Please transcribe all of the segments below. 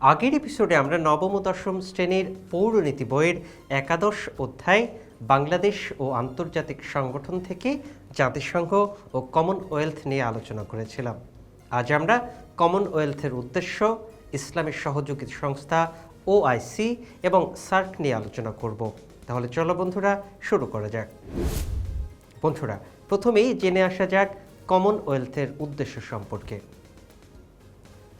আগের এপিসোডে আমরা নবম ও দশম শ্রেণির পৌরনীতি বইয়ের একাদশ অধ্যায় বাংলাদেশ ও আন্তর্জাতিক সংগঠন থেকে জাতিসংঘ ও কমনওয়েলথ নিয়ে আলোচনা করেছিলাম। আজ আমরা কমনওয়েলথের উদ্দেশ্য ইসলামের সহযোগী সংস্থা ওআইসি এবং সার্ক নিয়ে আলোচনা করব। তাহলে চলো বন্ধুরা, শুরু করা যাক। বন্ধুরা, প্রথমেই জেনে আসা যাক কমনওয়েলথের উদ্দেশ্য সম্পর্কে।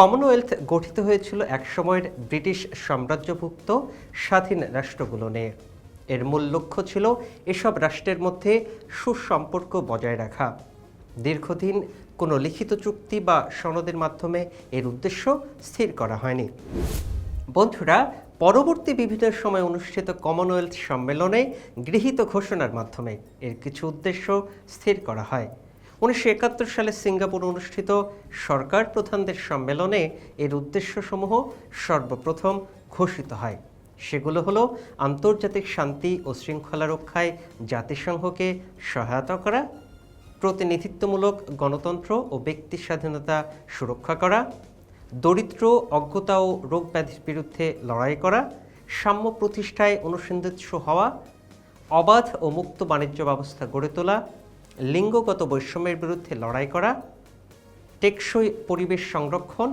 কমনওয়েলথ গঠিত হয়েছিল একসময়ের ব্রিটিশ সাম্রাজ্যভুক্ত স্বাধীন রাষ্ট্রগুলো নিয়ে। এর মূল লক্ষ্য ছিল এসব রাষ্ট্রের মধ্যে সুসম্পর্ক বজায় রাখা। দীর্ঘদিন কোনো লিখিত চুক্তি বা সনদের মাধ্যমে এর উদ্দেশ্য স্থির করা হয়নি। বন্ধুরা, পরবর্তী বিভিন্ন সময় অনুষ্ঠিত কমনওয়েলথ সম্মেলনে গৃহীত ঘোষণার মাধ্যমে এর কিছু উদ্দেশ্য স্থির করা হয়। উনিশশো একাত্তর সালে সিঙ্গাপুর অনুষ্ঠিত সরকার প্রধানদের সম্মেলনে এর উদ্দেশ্যসমূহ সর্বপ্রথম ঘোষিত হয়। সেগুলো হলো আন্তর্জাতিক শান্তি ও শৃঙ্খলা রক্ষায় জাতিসংঘকে সহায়তা করা, প্রতিনিধিত্বমূলক গণতন্ত্র ও ব্যক্তি স্বাধীনতা সুরক্ষা করা, দরিদ্র, অজ্ঞতা ও রোগ ব্যাধির বিরুদ্ধে লড়াই করা, সাম্য প্রতিষ্ঠায় অনুসন্ধিৎস হওয়া, অবাধ ও মুক্ত বাণিজ্য ব্যবস্থা গড়ে তোলা লিঙ্গগত বৈষম্যের বিরুদ্ধে লড়াই করা, টেকসই পরিবেশ সংরক্ষণ,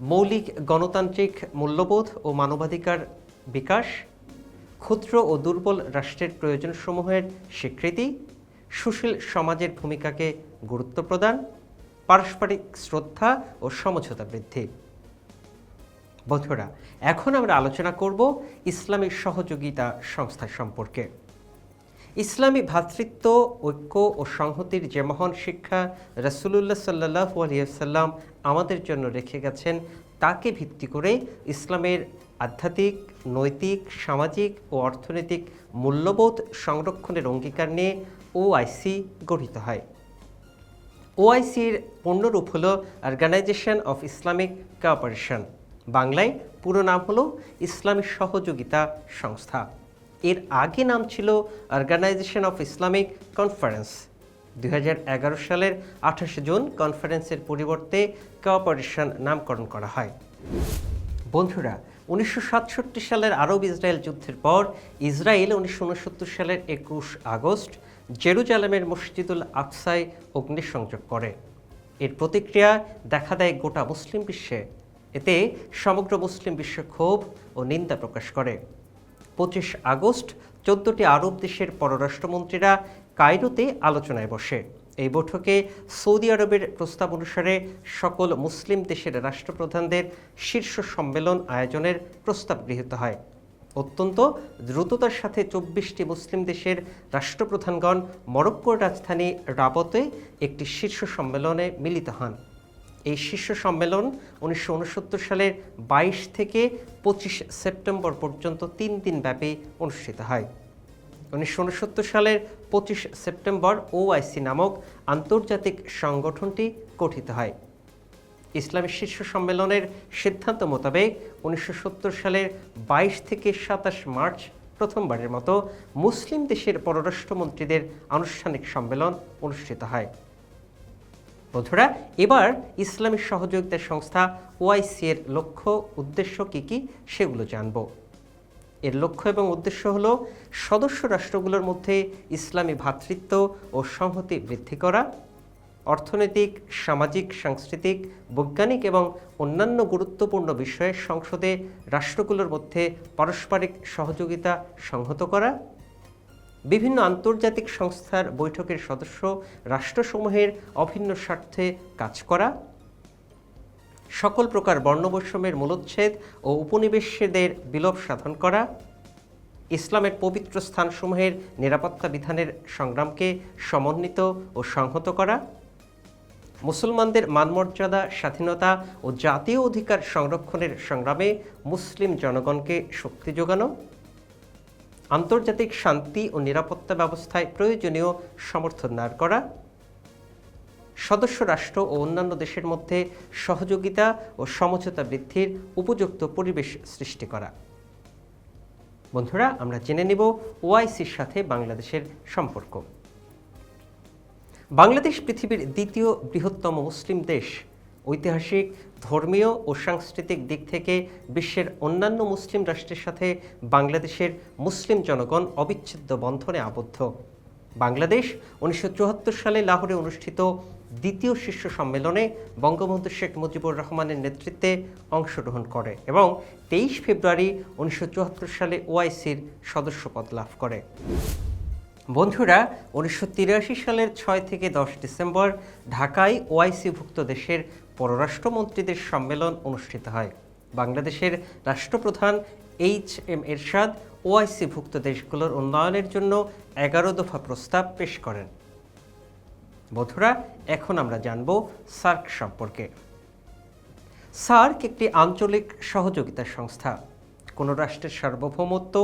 মৌলিক গণতান্ত্রিক মূল্যবোধ ও মানবাধিকার বিকাশ, ক্ষুদ্র ও দুর্বল রাষ্ট্রের প্রয়োজনসমূহের স্বীকৃতি, সুশীল সমাজের ভূমিকাকে গুরুত্ব প্রদান, পারস্পরিক শ্রদ্ধা ও সমঝোতা বৃদ্ধি। বন্ধুরা, এখন আমরা আলোচনা করব ইসলামী সহযোগিতা সংস্থা সম্পর্কে। ইসলামী ভ্রাতৃত্ব, ঐক্য ও সংহতির যে মহান শিক্ষা রসুল্লাহ সাল্লাহ আলিয়াল্লাম আমাদের জন্য রেখে গেছেন, তাকে ভিত্তি করে ইসলামের আধ্যাত্মিক, নৈতিক, সামাজিক ও অর্থনৈতিক মূল্যবোধ সংরক্ষণের অঙ্গীকার নিয়ে ওআইসি গঠিত হয়। ওআইসির পূর্ণরূপ হল অর্গানাইজেশন অফ ইসলামিক কোঅপারেশন বাংলায় পুরো নাম হলো ইসলামী সহযোগিতা সংস্থা। এর আগে নাম ছিল অর্গানাইজেশন অফ ইসলামিক কনফারেন্স দুই হাজার এগারো সালের আঠাশে জুন কনফারেন্সের পরিবর্তে কোঅপারেশন নামকরণ করা হয়। বন্ধুরা, উনিশশো সাতষট্টি সালের আরব ইসরায়েল যুদ্ধের পর ইসরায়েল উনিশশো উনসত্তর সালের একুশ আগস্ট জেরুজালেমের মসজিদুল আকসায় অগ্নিসংযোগ করে। এর প্রতিক্রিয়া দেখা দেয় গোটা মুসলিম বিশ্বে। এতে সমগ্র মুসলিম বিশ্ব ক্ষোভ ও নিন্দা প্রকাশ করে। পঁচিশ আগস্ট চোদ্দটি আরব দেশের পররাষ্ট্রমন্ত্রীরা কায়রোতে আলোচনায় বসে। এই বৈঠকে সৌদি আরবের প্রস্তাব অনুসারে সকল মুসলিম দেশের রাষ্ট্রপ্রধানদের শীর্ষ সম্মেলন আয়োজনের প্রস্তাব গৃহীত হয়। অত্যন্ত দ্রুততার সাথে চব্বিশটি মুসলিম দেশের রাষ্ট্রপ্রধানগণ মরক্কোর রাজধানী রাবতে একটি শীর্ষ সম্মেলনে মিলিত হন। এই শীর্ষ সম্মেলন উনিশশো ঊনসত্তর সালের বাইশ থেকে পঁচিশ সেপ্টেম্বর পর্যন্ত তিন দিন ব্যাপী অনুষ্ঠিত হয়। উনিশশো ঊনসত্তর সালের পঁচিশ সেপ্টেম্বর ওআইসি নামক আন্তর্জাতিক সংগঠনটি গঠিত হয়। ইসলামী শীর্ষ সম্মেলনের সিদ্ধান্ত মোতাবেক উনিশশো সত্তর সালের বাইশ থেকে সাতাশ মার্চ প্রথমবারের মতো মুসলিম দেশের পররাষ্ট্রমন্ত্রীদের আনুষ্ঠানিক সম্মেলন অনুষ্ঠিত হয়। বন্ধুরা, এবার ইসলামী সহযোগিতা সংস্থা ওআইসি এর লক্ষ্য উদ্দেশ্য কী কী সেগুলো জানব। এর লক্ষ্য এবং উদ্দেশ্য হল সদস্য রাষ্ট্রগুলোর মধ্যে ইসলামী ভ্রাতৃত্ব ও সংহতি বৃদ্ধি করা, অর্থনৈতিক, সামাজিক, সাংস্কৃতিক, বৈজ্ঞানিক এবং অন্যান্য গুরুত্বপূর্ণ বিষয়ে সংসদে রাষ্ট্রগুলোর মধ্যে পারস্পরিক সহযোগিতা সংহত করা বিভিন্ন আন্তর্জাতিক সংস্থার বৈঠকের সদস্য রাষ্ট্রসমূহের অভিন্ন স্বার্থে কাজ করা, সকল প্রকার বর্ণবৈষম্যের মূলোচ্ছেদ ও উপনিবেশদের বিলোপ সাধন করা, ইসলামের পবিত্র স্থানসমূহের নিরাপত্তা বিধানের সংগ্রামকে সমন্বিত ও সংহত করা, মুসলমানদের মানমর্যাদা, স্বাধীনতা ও জাতীয় অধিকার সংরক্ষণের সংগ্রামে মুসলিম জনগণকে শক্তি যোগানো আন্তর্জাতিক শান্তি ও নিরাপত্তা ব্যবস্থায় প্রয়োজনীয় সমর্থন দাঁড় করা, সদস্য রাষ্ট্র ও অন্যান্য দেশের মধ্যে সহযোগিতা ও সমঝোতা বৃদ্ধির উপযুক্ত পরিবেশ সৃষ্টি করা। বন্ধুরা, আমরা জেনে নেব ওআইসির সাথে বাংলাদেশের সম্পর্ক। বাংলাদেশ পৃথিবীর দ্বিতীয় বৃহত্তম মুসলিম দেশ ঐতিহাসিক, ধর্মীয় ও সাংস্কৃতিক দিক থেকে বিশ্বের অন্যান্য মুসলিম রাষ্ট্রের সাথে বাংলাদেশের মুসলিম জনগণ অবিচ্ছেদ্য বন্ধনে আবদ্ধ। বাংলাদেশ উনিশশো চুয়াত্তর সালে লাহোরে অনুষ্ঠিত দ্বিতীয় শীর্ষ সম্মেলনে বঙ্গবন্ধু শেখ মুজিবুর রহমানের নেতৃত্বে অংশগ্রহণ করে এবং তেইশ ফেব্রুয়ারি উনিশশো চুয়াত্তর সালে ওআইসির সদস্যপদ লাভ করে। বন্ধুরা, উনিশশো তিরাশি সালের ছয় থেকে দশ ডিসেম্বর ঢাকায় ওআইসিভুক্ত দেশের পররাষ্ট্রমন্ত্রীদের সম্মেলন অনুষ্ঠিত হয়। বাংলাদেশের রাষ্ট্রপ্রধান এইচ এম এরশাদ ওআইসিভুক্ত দেশগুলোর উন্নয়নের জন্য এগারো দফা প্রস্তাব পেশ করেন। বধুরা এখন আমরা জানব সার্ক সম্পর্কে। সার্ক একটি আঞ্চলিক সহযোগিতা সংস্থা। কোনো রাষ্ট্রের সার্বভৌমত্ব,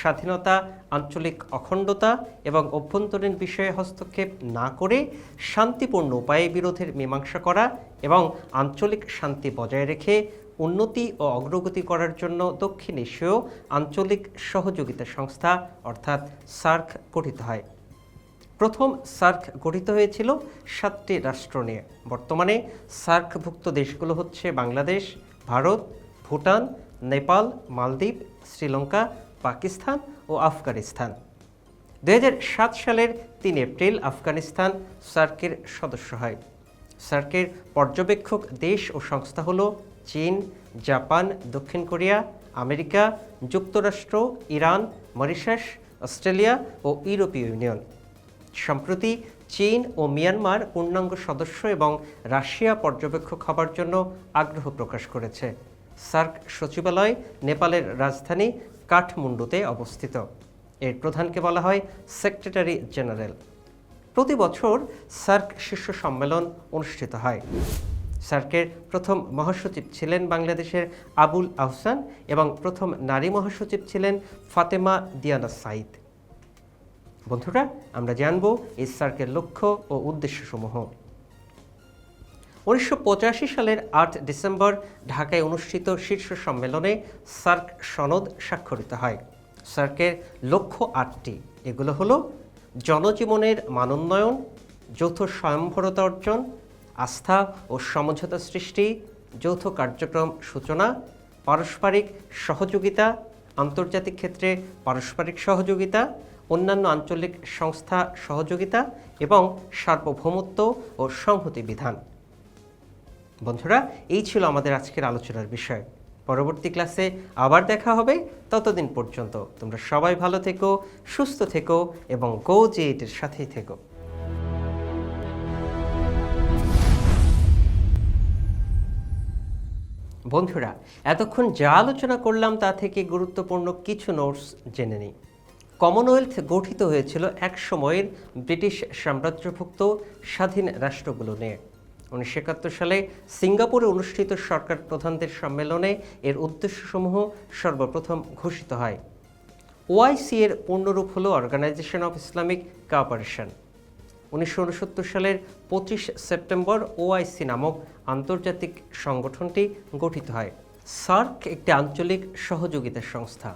স্বাধীনতা, আঞ্চলিক অখণ্ডতা এবং অভ্যন্তরীণ বিষয়ে হস্তক্ষেপ না করে শান্তিপূর্ণ উপায়ে বিরোধের মীমাংসা করা এবং আঞ্চলিক শান্তি বজায় রেখে উন্নতি ও অগ্রগতি করার জন্য দক্ষিণ এশীয় আঞ্চলিক সহযোগিতা সংস্থা, অর্থাৎ সার্ক, গঠিত হয়। প্রথম সার্ক গঠিত হয়েছিল সাতটি রাষ্ট্র নিয়ে। বর্তমানে সার্কভুক্ত দেশগুলো হচ্ছে বাংলাদেশ, ভারত, ভুটান নেপাল, মালদ্বীপ, শ্রীলঙ্কা, পাকিস্তান ও আফগানিস্তান। দু হাজার সাত সালের তিন এপ্রিল আফগানিস্তান সার্কের সদস্য হয়। সার্কের পর্যবেক্ষক দেশ ও সংস্থা হল চীন, জাপান, দক্ষিণ কোরিয়া, আমেরিকা, যুক্তরাষ্ট্র, ইরান, মরিশাস, অস্ট্রেলিয়া ও ইউরোপীয় ইউনিয়ন। সম্প্রতি চীন ও মিয়ানমার পূর্ণাঙ্গ সদস্য এবং রাশিয়া পর্যবেক্ষক হবার জন্য আগ্রহ প্রকাশ করেছে। সার্ক সচিবালয়, নেপালের রাজধানী কাঠমুন্ডুতে অবস্থিত। এর প্রধানকে বলা হয় সেক্রেটারি জেনারেল। প্রতি বছর সার্ক শীর্ষ সম্মেলন অনুষ্ঠিত হয়। সার্কের প্রথম মহাসচিব ছিলেন বাংলাদেশের আবুল আহসান এবং প্রথম নারী মহাসচিব ছিলেন ফাতেমা দিয়ানা সাইদ বন্ধুরা, আমরা জানব এই সার্কের লক্ষ্য ও উদ্দেশ্যসমূহ। উনিশশো পঁচাশি সালের আট ডিসেম্বর ঢাকায় অনুষ্ঠিত শীর্ষ সম্মেলনে সার্ক সনদ স্বাক্ষরিত হয়। সার্কের লক্ষ্য আটটি। এগুলো হলো জনজীবনের মানোন্নয়ন, যৌথ স্বয়ংভরতা অর্জন, আস্থা ও সমঝোতা সৃষ্টি, যৌথ কার্যক্রম সূচনা, পারস্পরিক সহযোগিতা, আন্তর্জাতিক ক্ষেত্রে পারস্পরিক সহযোগিতা, অন্যান্য আঞ্চলিক সংস্থা সহযোগিতা এবং সার্বভৌমত্ব ও সংহতি বিধান। বন্ধুরা, এই ছিল আমাদের আজকের আলোচনার বিষয়। পরবর্তী ক্লাসে আবার দেখা হবে। ততদিন পর্যন্ত তোমরা সবাই ভালো থেকো, সুস্থ থেকো এবং গো জে এটির সাথেই থেকো। বন্ধুরা, এতক্ষণ যা আলোচনা করলাম তা থেকে গুরুত্বপূর্ণ কিছু নোটস জেনে নিই। কমনওয়েলথ গঠিত হয়েছিল এক সময়ের ব্রিটিশ সাম্রাজ্যভুক্ত স্বাধীন রাষ্ট্রগুলো নিয়ে। উনিশশো একাত্তর সালে সিঙ্গাপুরে অনুষ্ঠিত সরকার প্রধানদের সম্মেলনে এর উদ্দেশ্যসমূহ সর্বপ্রথম ঘোষিত হয়। ওআইসি এর পূর্ণরূপ হল অর্গানাইজেশন অফ ইসলামিক কোঅপারেশন উনিশশো উনসত্তর সালের পঁচিশ সেপ্টেম্বর ওআইসি নামক আন্তর্জাতিক সংগঠনটি গঠিত হয়। সার্ক একটি আঞ্চলিক সহযোগিতা সংস্থা।